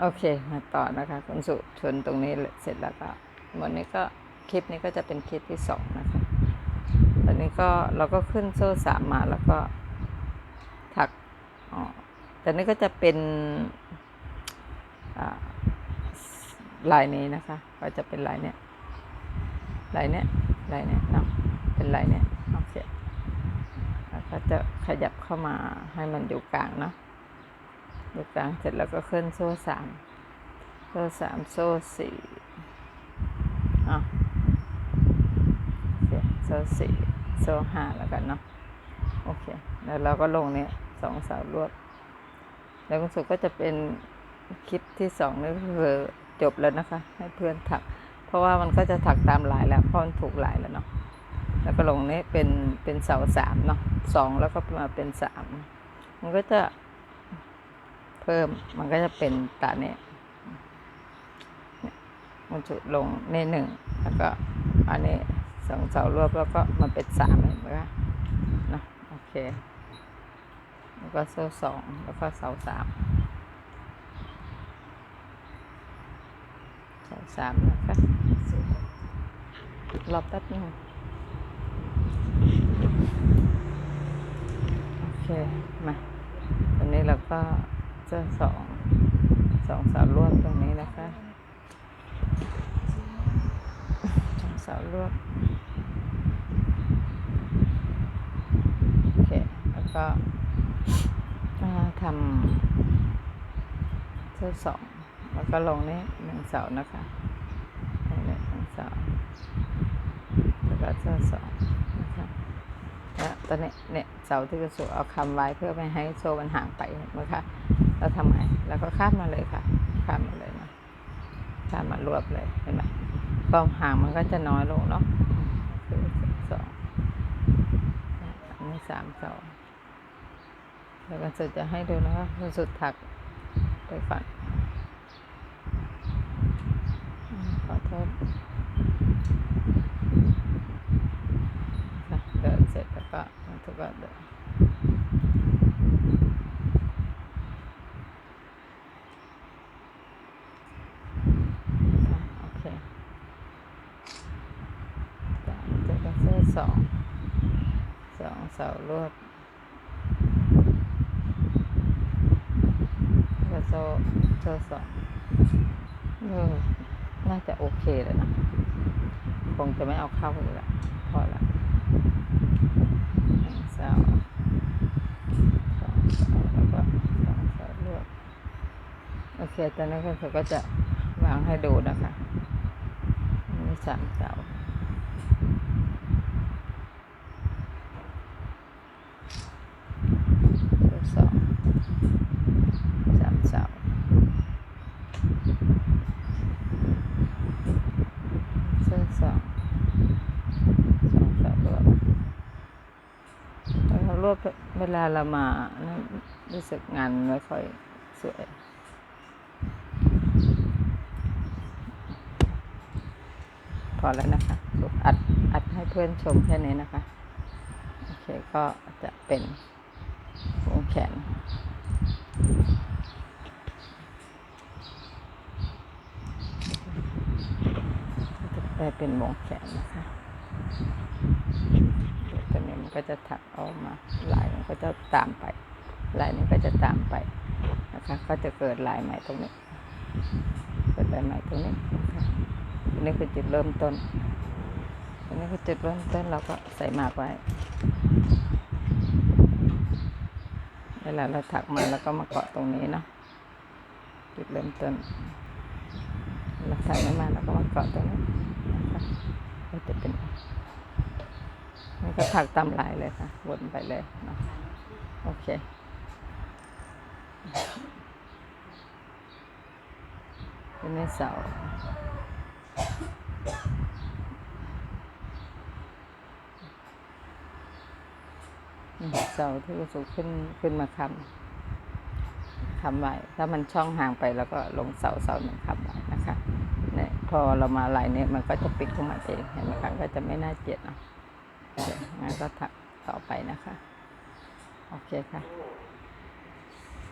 โอเค มาต่อนะคะ คุณสุชนตรงนี้เสร็จแล้วก็วันนี้ก็คลิปนี้ก็จะเป็นคลิปที่สองนะคะ ตอนนี้ก็เราก็ขึ้นโซ่สามมาแล้วก็ถักอ๋อแต่นี้ก็จะเป็นลายนี้นะคะ ก็จะเป็นลายเนี้ยลายเนี้ยลายเนี้ยเนาะเป็นลายเนี้ยโอเคแล้วก็จะขยับเข้ามาให้มันอยู่กลางเนาะ อยู่กลางเสร็จแล้วก็ขึ้นโซ่สามโซ่สามโซ่สี่อะโอเคโซ่สี่โซ่ห้าแล้วกันเนาะโอเค แล้วเราก็ลงเนี่ยสองสาวรวด แล้วคุณสุก็จะเป็นคลิปที่สองนี่คือจบแล้วนะคะ ให้เพื่อนถัก เพราะว่ามันก็จะถักตามลายแล้วเพราะมันถูกลายแล้วเนาะแล้วก็ลงนี้เป็นเป็นเสาสามเนาะสองแล้วก็มาเป็นสามมันก็จะ พิ่ม มันก็จะเป็นตาเนี่ยมันจุดลงในหนึ่งแล้วก็อันนี้สองเสารวบแล้วก็มันเป็นสามเห็นไหมคะนะโอเค แล้วก็โซ่สองแล้วก็เสาสามเสาสามนะคะรอบแป๊บนึงโอเค มาตอนนี้เราก็ จะสองสองเสารวบตรงนี้นะคะสองเสารวบโอเคแล้วก็ทำเส้นสองแล้วก็ลงนี้หนึ่งเสานะคะนี่หนึ่งเสาแล้วก็เส้นสองนะคะแล้วตอนนี้เนี่ยเสาที่กระสุเอาคำไว้เพื่อไม่ให้โซ่มันห่างไปนไหมคะ เราทำไงแล้วก็ข้ามมาเลยค่ะ ข้ามมาเลยนะข้ามมารวบเลยเห็นไหมความห่างมันก็จะน้อยลงเนาะคือสองอันนี้สามเสาแล้วก็สุดจะให้ดูนะคะคุณสุดถักไปก่อนขอโทษค่ะเดินเสร็จแล้วก็มันก็เดินค่ะโอเคสามเจ็ดก็เส้นส องสองเสารวดแล้วก็โซ่โซ่สองเออน่าจะโอเคเลยนะ คงจะไม่เอาเข้าเลยละพอละหนึ่งเสาสองเสาแล้วก็สองเสาลวกโอเคตอนนี้ก็เขาก็จะวางให้ดูนะคะอันนี้สามเสาสองสามเสา เส้นสองสองสารวบแล้วรวบเวลาเรามานะรู้สึกงานไม่ค่อยสวยพอแล้วนะคะอัดอัดให้เพื่อนชมแค่นี้นะคะ โอเค ก็จะเป็นวงแขน ก็จะ ได้เป็นวงแขนนะคะตัวนี้มันก็จะถักออกมาลายมันก็จะตามไป ลายนี้ก็จะตามไปนะคะ ก็จะเกิดลายใหม่ตรงนี้เกิดลายใหม่ตรงนี้นะคะอันนี้คือจุดเริ่มต้นอันนี้คือจุดเริ่มต้นเราก็ใส่หมากไว้เวลาเราถักมาแล้วก็มาเกาะตรงนี้เนาะจุดเริ่มต้นเราถ่ายไม่มาแล้วก็มาเกาะตรงนี้ ก็จะเป็นนี่ก็ถักตามลายเลยค่ะ วนไปเลยเนาะโอเค เป็นเสาเสาที่กระสุขึ้นขึ้นมาคำคำไว้ถ้ามันช่องห่างไปแล้วก็ลงเสาเสาหนึ่งคำไว้นะคะ เนี่ย พอเรามาลายเนี่ยมันก็จะปิดขึ้นมาเองเห็นไหมคะก็จะไม่น่าเกลียดเนาะงั้นก็ถักต่อไปนะคะ โอเคค่ะ